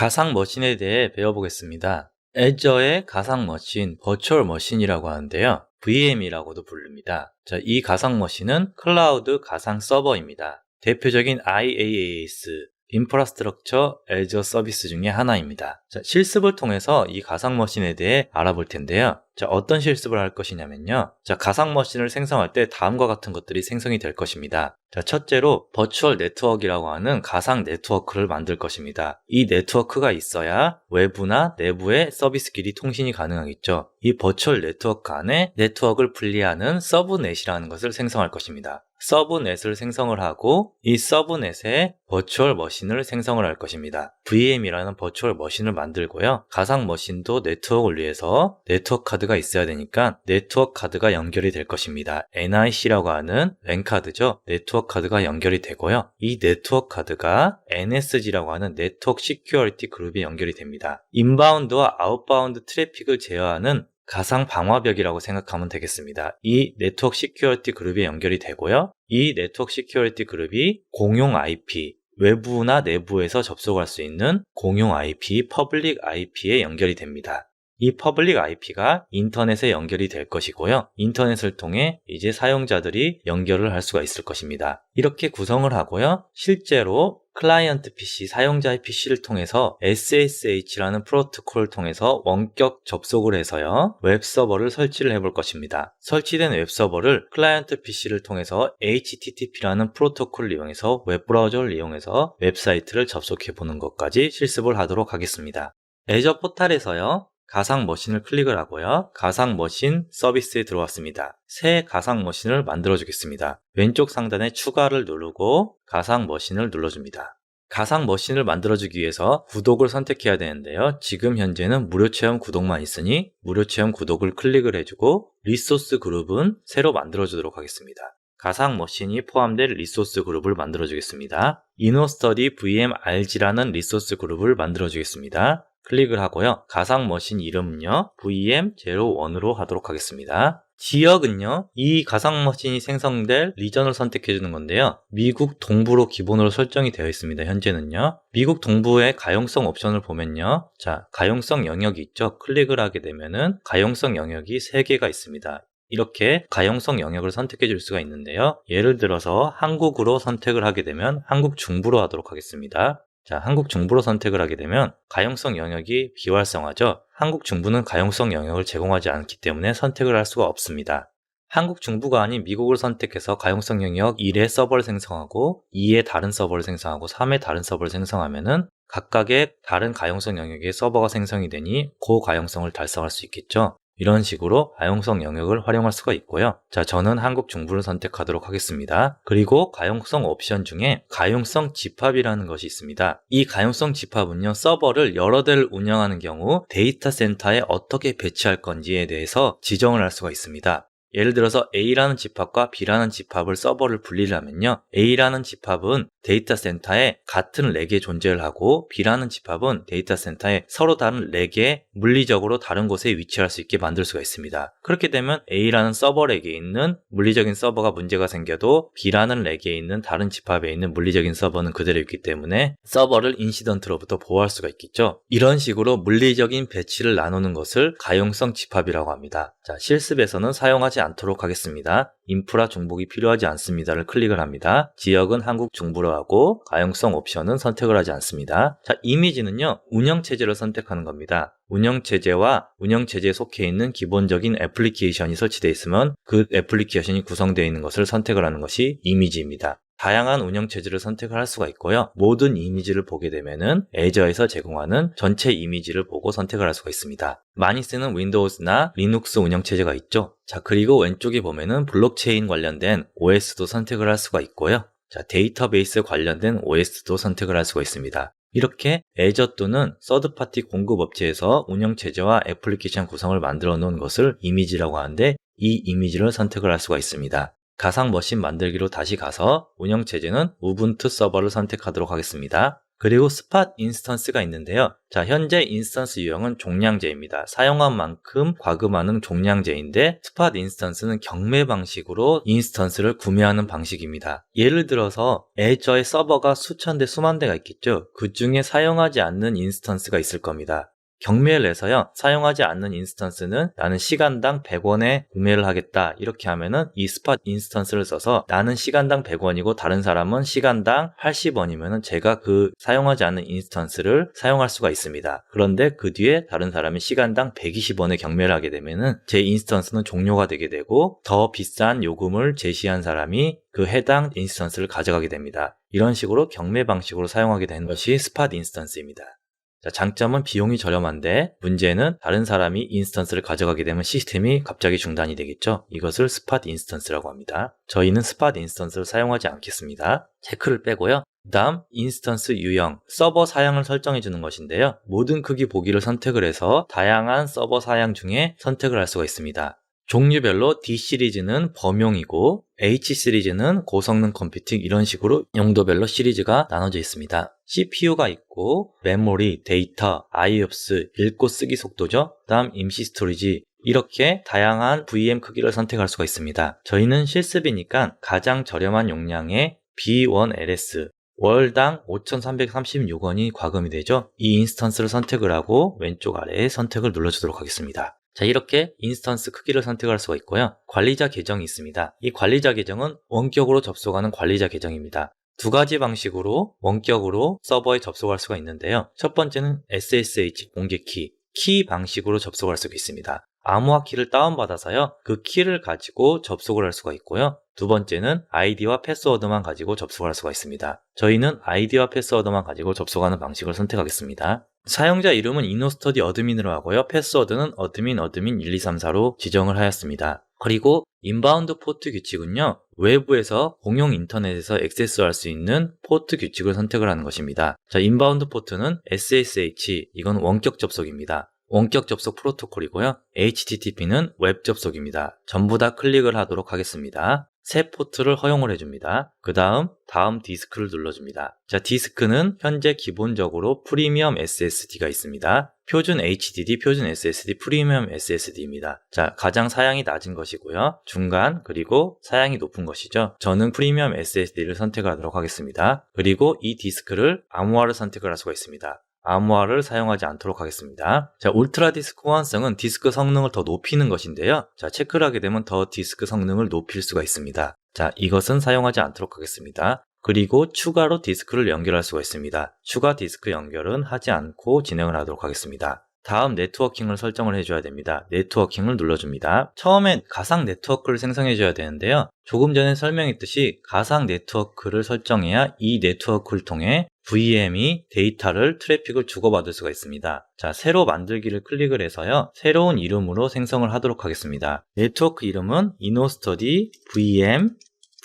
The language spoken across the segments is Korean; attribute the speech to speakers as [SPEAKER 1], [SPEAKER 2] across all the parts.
[SPEAKER 1] 가상 머신에 대해 배워보겠습니다. 애저의 가상 머신, 버추얼 머신이라고 하는데요. VM이라고도 부릅니다. 자, 이 가상 머신은 클라우드 가상 서버입니다. 대표적인 IaaS, 인프라스트럭처 애저 서비스 중에 하나입니다. 자, 실습을 통해서 이 가상 머신에 대해 알아볼 텐데요. 자, 어떤 실습을 할 것이냐면요. 자, 가상 머신을 생성할 때 다음과 같은 것들이 생성이 될 것입니다. 자, 첫째로 버추얼 네트워크라고 하는 가상 네트워크를 만들 것입니다. 이 네트워크가 있어야 외부나 내부의 서비스끼리 통신이 가능하겠죠. 이 버추얼 네트워크 안에 네트워크를 분리하는 서브넷이라는 것을 생성할 것입니다. 서브넷을 생성을 하고 이 서브넷에 버추얼 머신을 생성을 할 것입니다. VM이라는 버추얼 머신을 만들고요. 가상 머신도 네트워크를 위해서 네트워크 카드가 있어야 되니까 네트워크 카드가 연결이 될 것입니다. NIC라고 하는 랜 카드죠. 네트워크 카드가 연결이 되고요. 이 네트워크 카드가 NSG라고 하는 네트워크 시큐리티 그룹에 연결이 됩니다. 인바운드와 아웃바운드 트래픽을 제어하는 가상 방화벽이라고 생각하면 되겠습니다. 이 네트워크 시큐리티 그룹에 연결이 되고요. 이 네트워크 시큐리티 그룹이 공용 IP, 외부나 내부에서 접속할 수 있는 공용 IP, 퍼블릭 IP에 연결이 됩니다. 이 퍼블릭 IP가 인터넷에 연결이 될 것이고요. 인터넷을 통해 이제 사용자들이 연결을 할 수가 있을 것입니다. 이렇게 구성을 하고요. 실제로 클라이언트 PC, 사용자의 PC를 통해서 SSH라는 프로토콜을 통해서 원격 접속을 해서요. 웹 서버를 설치를 해볼 것입니다. 설치된 웹 서버를 클라이언트 PC를 통해서 HTTP라는 프로토콜을 이용해서 웹 브라우저를 이용해서 웹사이트를 접속해 보는 것까지 실습을 하도록 하겠습니다. 애저 포탈에서요. 가상 머신을 클릭을 하고요. 가상 머신 서비스에 들어왔습니다. 새 가상 머신을 만들어 주겠습니다. 왼쪽 상단에 추가를 누르고 가상 머신을 눌러줍니다. 가상 머신을 만들어주기 위해서 구독을 선택해야 되는데요. 지금 현재는 무료 체험 구독만 있으니 무료 체험 구독을 클릭을 해주고 리소스 그룹은 새로 만들어주도록 하겠습니다. 가상 머신이 포함된 리소스 그룹을 만들어주겠습니다. 이노스터디 VM RG라는 리소스 그룹을 만들어주겠습니다. 클릭을 하고요. 가상 머신 이름은요. VM01으로 하도록 하겠습니다. 지역은요. 이 가상 머신이 생성될 리전을 선택해 주는 건데요. 미국 동부로 기본으로 설정이 되어 있습니다. 현재는요. 미국 동부의 가용성 옵션을 보면요. 자, 가용성 영역이 있죠. 클릭을 하게 되면은 가용성 영역이 3개가 있습니다. 이렇게 가용성 영역을 선택해 줄 수가 있는데요. 예를 들어서 한국으로 선택을 하게 되면 한국 중부로 하도록 하겠습니다. 자, 한국 중부로 선택을 하게 되면 가용성 영역이 비활성화죠. 한국 중부는 가용성 영역을 제공하지 않기 때문에 선택을 할 수가 없습니다. 한국 중부가 아닌 미국을 선택해서 가용성 영역 1의 서버를 생성하고 2의 다른 서버를 생성하고 3의 다른 서버를 생성하면은 각각의 다른 가용성 영역의 서버가 생성이 되니 고가용성을 달성할 수 있겠죠. 이런 식으로 가용성 영역을 활용할 수가 있고요. 자, 저는 한국 중부를 선택하도록 하겠습니다. 그리고 가용성 옵션 중에 가용성 집합이라는 것이 있습니다. 이 가용성 집합은요, 서버를 여러 대를 운영하는 경우 데이터 센터에 어떻게 배치할 건지에 대해서 지정을 할 수가 있습니다. 예를 들어서 A라는 집합과 B라는 집합을 서버를 분리를 하면요. A라는 집합은 데이터 센터에 같은 렉에 존재를 하고 B라는 집합은 데이터 센터에 서로 다른 렉에 물리적으로 다른 곳에 위치할 수 있게 만들 수가 있습니다. 그렇게 되면 A라는 서버 렉에 있는 물리적인 서버가 문제가 생겨도 B라는 렉에 있는 다른 집합에 있는 물리적인 서버는 그대로 있기 때문에 서버를 인시던트로부터 보호할 수가 있겠죠. 이런 식으로 물리적인 배치를 나누는 것을 가용성 집합이라고 합니다. 자, 실습에서는 사용하지 않도록 하겠습니다. 인프라 중복이 필요하지 않습니다를 클릭을 합니다. 지역은 한국 중부로 하고 가용성 옵션은 선택을 하지 않습니다. 자, 이미지는요. 운영체제를 선택하는 겁니다. 운영체제와 운영체제에 속해 있는 기본적인 애플리케이션이 설치되어 있으면 그 애플리케이션이 구성되어 있는 것을 선택을 하는 것이 이미지입니다. 다양한 운영체제를 선택을 할 수가 있고요. 모든 이미지를 보게 되면은 애저에서 제공하는 전체 이미지를 보고 선택을 할 수가 있습니다. 많이 쓰는 윈도우스나 리눅스 운영체제가 있죠. 자, 그리고 왼쪽에 보면은 블록체인 관련된 OS도 선택을 할 수가 있고요. 자, 데이터베이스 관련된 OS도 선택을 할 수가 있습니다. 이렇게 애저 또는 서드파티 공급업체에서 운영체제와 애플리케이션 구성을 만들어 놓은 것을 이미지라고 하는데 이 이미지를 선택을 할 수가 있습니다. 가상 머신 만들기로 다시 가서 운영체제는 우분투 서버를 선택하도록 하겠습니다. 그리고 스팟 인스턴스가 있는데요. 자, 현재 인스턴스 유형은 종량제입니다. 사용한 만큼 과금하는 종량제인데 스팟 인스턴스는 경매 방식으로 인스턴스를 구매하는 방식입니다. 예를 들어서 애저의 서버가 수천 대 수만 대가 있겠죠. 그 중에 사용하지 않는 인스턴스가 있을 겁니다. 경매를 내서요, 사용하지 않는 인스턴스는 나는 시간당 100원에 구매를 하겠다. 이렇게 하면은 이 스팟 인스턴스를 써서 나는 시간당 100원이고 다른 사람은 시간당 80원이면은 제가 그 사용하지 않는 인스턴스를 사용할 수가 있습니다. 그런데 그 뒤에 다른 사람이 시간당 120원에 경매를 하게 되면은 제 인스턴스는 종료가 되게 되고 더 비싼 요금을 제시한 사람이 그 해당 인스턴스를 가져가게 됩니다. 이런 식으로 경매 방식으로 사용하게 된 것이 스팟 인스턴스입니다. 자, 장점은 비용이 저렴한데 문제는 다른 사람이 인스턴스를 가져가게 되면 시스템이 갑자기 중단이 되겠죠. 이것을 스팟 인스턴스라고 합니다. 저희는 스팟 인스턴스를 사용하지 않겠습니다. 체크를 빼고요. 그 다음 인스턴스 유형, 서버 사양을 설정해 주는 것인데요. 모든 크기 보기를 선택을 해서 다양한 서버 사양 중에 선택을 할 수가 있습니다. 종류별로 D 시리즈는 범용이고 H 시리즈는 고성능 컴퓨팅 이런 식으로 용도별로 시리즈가 나눠져 있습니다. CPU가 있고 메모리, 데이터, IOPS, 읽고 쓰기 속도죠. 다음 임시 스토리지 이렇게 다양한 VM 크기를 선택할 수가 있습니다. 저희는 실습이니까 가장 저렴한 용량의 B1LS 월당 5,336원이 과금이 되죠. 이 인스턴스를 선택을 하고 왼쪽 아래에 선택을 눌러주도록 하겠습니다. 자, 이렇게 인스턴스 크기를 선택할 수가 있고요. 관리자 계정이 있습니다. 이 관리자 계정은 원격으로 접속하는 관리자 계정입니다. 두 가지 방식으로 원격으로 서버에 접속할 수가 있는데요. 첫 번째는 SSH 공개키, 키 방식으로 접속할 수가 있습니다. 암호화 키를 다운받아서요. 그 키를 가지고 접속을 할 수가 있고요. 두 번째는 아이디와 패스워드만 가지고 접속할 수가 있습니다. 저희는 아이디와 패스워드만 가지고 접속하는 방식을 선택하겠습니다. 사용자 이름은 이노스터디 어드민으로 하고요. 패스워드는 어드민 어드민 1234로 지정을 하였습니다. 그리고 인바운드 포트 규칙은요. 외부에서 공용 인터넷에서 액세스할 수 있는 포트 규칙을 선택을 하는 것입니다. 자, 인바운드 포트는 SSH, 이건 원격 접속입니다. 원격 접속 프로토콜이고요. HTTP는 웹 접속입니다. 전부 다 클릭을 하도록 하겠습니다. 새 포트를 허용을 해줍니다. 그 다음 다음 디스크를 눌러줍니다. 자 디스크는 현재 기본적으로 프리미엄 SSD가 있습니다. 표준 HDD, 표준 SSD, 프리미엄 SSD입니다. 자 가장 사양이 낮은 것이고요. 중간 그리고 사양이 높은 것이죠. 저는 프리미엄 SSD를 선택하도록 하겠습니다. 그리고 이 디스크를 암호화를 선택을 할 수가 있습니다. 암호화를 사용하지 않도록 하겠습니다. 자, 울트라 디스크 호환성은 디스크 성능을 더 높이는 것인데요. 자, 체크를 하게 되면 더 디스크 성능을 높일 수가 있습니다. 자, 이것은 사용하지 않도록 하겠습니다. 그리고 추가로 디스크를 연결할 수가 있습니다. 추가 디스크 연결은 하지 않고 진행을 하도록 하겠습니다. 다음 네트워킹을 설정을 해줘야 됩니다. 네트워킹을 눌러줍니다. 처음에 가상 네트워크를 생성해줘야 되는데요. 조금 전에 설명했듯이 가상 네트워크를 설정해야 이 네트워크를 통해 VM이 데이터를 트래픽을 주고받을 수가 있습니다. 자, 새로 만들기를 클릭을 해서요. 새로운 이름으로 생성을 하도록 하겠습니다. 네트워크 이름은 이노스터디 VM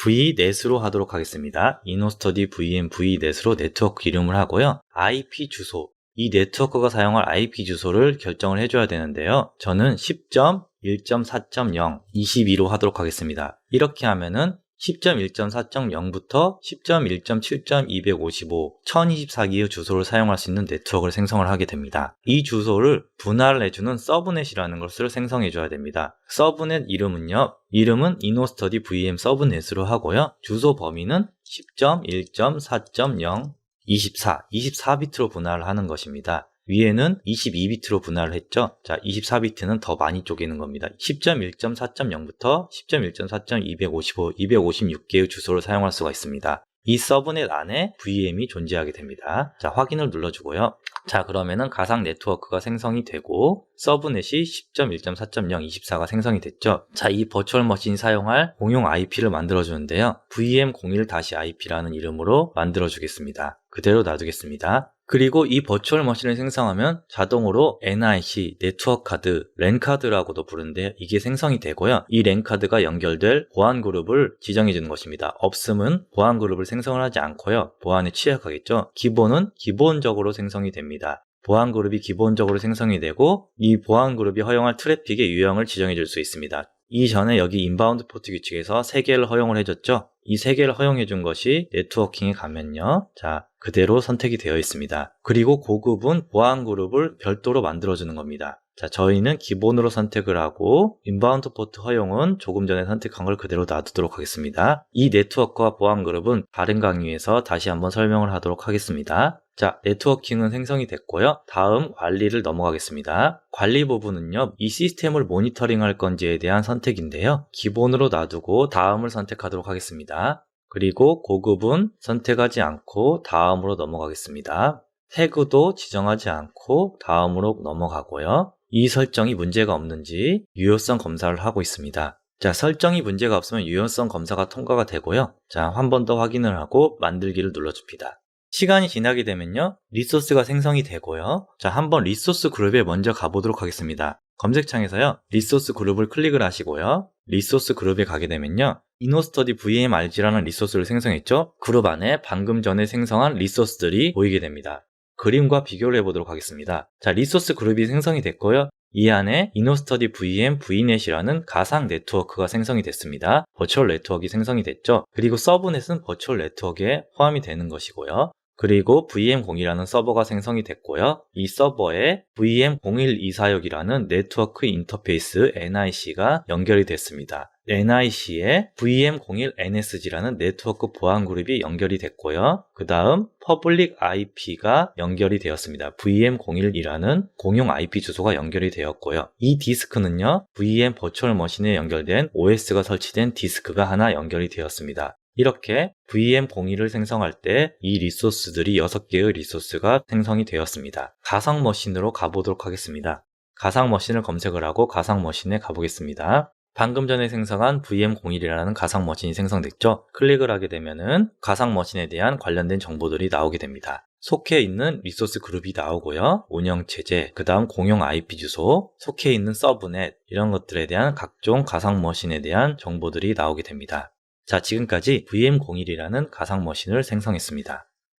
[SPEAKER 1] v넷으로 하도록 하겠습니다. 이노스터디 VM v넷으로 네트워크 이름을 하고요. IP 주소 이 네트워크가 사용할 IP 주소를 결정을 해줘야 되는데요. 저는 10.1.4.0 22로 하도록 하겠습니다. 이렇게 하면은 10.1.4.0부터 10.1.7.255 1024기의 주소를 사용할 수 있는 네트워크를 생성을 하게 됩니다. 이 주소를 분할을 해주는 서브넷이라는 것을 생성해 줘야 됩니다. 서브넷 이름은요. 이름은 이노스터디 VM 서브넷으로 하고요. 주소 범위는 10.1.4.0 24, 24비트로 분할을 하는 것입니다. 위에는 22비트로 분할을 했죠. 자, 24비트는 더 많이 쪼개는 겁니다. 10.1.4.0부터 10.1.4.255, 256개의 주소를 사용할 수가 있습니다. 이 서브넷 안에 VM이 존재하게 됩니다. 자, 확인을 눌러주고요. 자, 그러면은 가상 네트워크가 생성이 되고 서브넷이 10.1.4.0 24가 생성이 됐죠. 자, 이 버추얼 머신 사용할 공용 IP를 만들어 주는데요. VM01-IP라는 이름으로 만들어 주겠습니다. 그대로 놔두겠습니다. 그리고 이 버추얼 머신을 생성하면 자동으로 NIC, 네트워크 카드, 랜 카드라고도 부르는데 이게 생성이 되고요. 이 랜 카드가 연결될 보안 그룹을 지정해 주는 것입니다. 없음은 보안 그룹을 생성을 하지 않고요. 보안에 취약하겠죠. 기본은 기본적으로 생성이 됩니다. 보안 그룹이 기본적으로 생성이 되고 이 보안 그룹이 허용할 트래픽의 유형을 지정해 줄 수 있습니다. 이전에 여기 인바운드 포트 규칙에서 3개를 허용을 해줬죠. 이세 개를 허용해 준 것이 네트워킹에 가면요. 자, 그대로 선택이 되어 있습니다. 그리고 고급은 보안 그룹을 별도로 만들어 주는 겁니다. 자, 저희는 기본으로 선택을 하고 인바운드 포트 허용은 조금 전에 선택한 걸 그대로 놔두도록 하겠습니다. 이 네트워크와 보안 그룹은 다른 강의에서 다시 한번 설명을 하도록 하겠습니다. 자, 네트워킹은 생성이 됐고요. 다음 관리를 넘어가겠습니다. 관리 부분은요, 이 시스템을 모니터링 할 건지에 대한 선택인데요. 기본으로 놔두고 다음을 선택하도록 하겠습니다. 그리고 고급은 선택하지 않고 다음으로 넘어가겠습니다. 태그도 지정하지 않고 다음으로 넘어가고요. 이 설정이 문제가 없는지 유효성 검사를 하고 있습니다. 자, 설정이 문제가 없으면 유효성 검사가 통과가 되고요. 자, 한 번 더 확인을 하고 만들기를 눌러줍니다. 시간이 지나게 되면요. 리소스가 생성이 되고요. 자, 한번 리소스 그룹에 먼저 가보도록 하겠습니다. 검색창에서요. 리소스 그룹을 클릭을 하시고요. 리소스 그룹에 가게 되면요. 이노스터디 VMRG라는 리소스를 생성했죠. 그룹 안에 방금 전에 생성한 리소스들이 보이게 됩니다. 그림과 비교를 해보도록 하겠습니다. 자, 리소스 그룹이 생성이 됐고요. 이 안에 이노스터디 VM VNet이라는 가상 네트워크가 생성이 됐습니다. 버추얼 네트워크가 생성이 됐죠. 그리고 서브넷은 버추얼 네트워크에 포함이 되는 것이고요. 그리고 VM0이라는 서버가 생성이 됐고요. 이 서버에 VM0124역이라는 네트워크 인터페이스 NIC가 연결이 됐습니다. NIC에 VM01NSG라는 네트워크 보안 그룹이 연결이 됐고요. 그 다음 퍼블릭 IP가 연결이 되었습니다. VM01이라는 공용 IP 주소가 연결이 되었고요. 이 디스크는요, VM 버추얼 머신에 연결된 OS가 설치된 디스크가 하나 연결이 되었습니다. 이렇게 VM01을 생성할 때 이 리소스들이 6개의 리소스가 생성이 되었습니다. 가상 머신으로 가보도록 하겠습니다. 가상 머신을 검색을 하고 가상 머신에 가보겠습니다. 방금 전에 생성한 VM01이라는 가상 머신이 생성됐죠? 클릭을 하게 되면은 가상 머신에 대한 관련된 정보들이 나오게 됩니다. 속해 있는 리소스 그룹이 나오고요. 운영체제, 그 다음 공용 IP 주소, 속해 있는 서브넷, 이런 것들에 대한 각종 가상 머신에 대한 정보들이 나오게 됩니다. 자, 지금까지 VM01이라는 가상 머신을 생성했습니다.